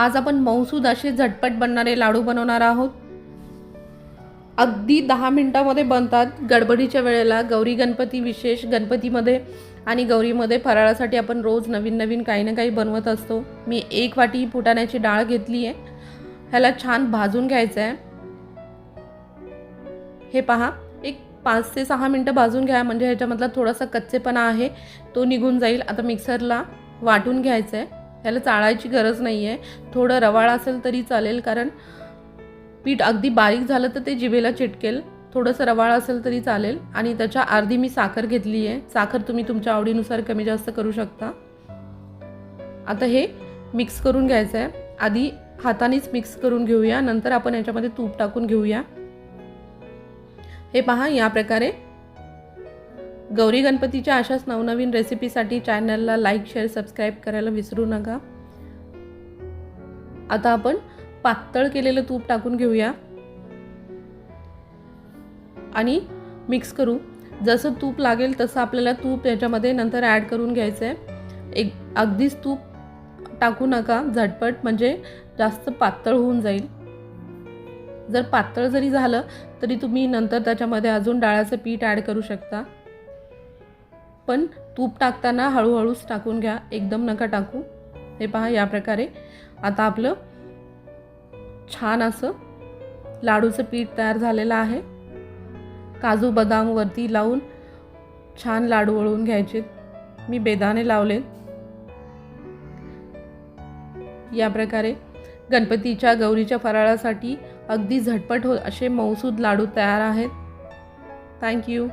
आज आपण मौसूद असे झटपट बनणारे लाडू बनवणार आहोत. अगदी दहा मिनटामध्ये बनतात. गडबडीच्या वेळेला गौरी गणपती विशेष गणपतीमध्ये आणि गौरीमध्ये फराळासाठी आपण रोज नवीन नवीन काही ना काही बनवत असतो. मी एक वाटी फुटाण्याची डाळ घेतली आहे. ह्याला छान भाजून घ्यायचं आहे. हे पहा एक पाच ते सहा मिनटं भाजून घ्या. म्हणजे ह्याच्यामधला थोडासा कच्चेपणा आहे. तो निघून जाईल. आता मिक्सरला वाटून घ्यायचं आहे. ह्याला चाळायची गरज नाही आहे थोडं रवाळ असेल तरी चालेल कारण पीठ अगदी बारीक झालं तर ते जिभेला चिटकेल. थोडंसं रवाळ असेल तरी चालेल. आणि त्याच्या अर्धी मी साखर घेतली आहे साखर तुम्ही तुमच्या आवडीनुसार कमी जास्त करू शकता. आता हे मिक्स करून घ्यायचं आहे आधी हातानेच मिक्स करून घेऊया. नंतर आपण याच्यामध्ये तूप टाकून घेऊया. हे पहा या प्रकारे गौरी गणपतीच्या अशाच नवनवीन रेसिपीसाठी चॅनलला लाईक शेअर सबस्क्राईब करायला विसरू नका. आता आपण पातळ केलेलं तूप टाकून घेऊया. आणि मिक्स करू. जसं तूप लागेल तसं आपल्याला तूप याच्यामध्ये नंतर ॲड करून घ्यायचं आहे एक अगदीच तूप टाकू नका झटपट म्हणजे जास्त पातळ होऊन जाईल. जर पातळ जरी झालं तरी तुम्ही नंतर त्याच्यामध्ये अजून डाळाचं पीठ ॲड करू शकता. पण तूप टाकताना हळूहळूच टाकून घ्या. एकदम नका टाकू. हे पहा या प्रकारे. आता आपलं छान असं लाडूचं पीठ तयार झालेलं आहे. काजू बदाम वरती लावून छान लाडू वळून घ्यायचे. मी बेदाणे लावले. या प्रकारे गणपतीच्या गौरीच्या फराळासाठी अगदी झटपट हो असे मौसूद लाडू तयार आहेत. थँक्यू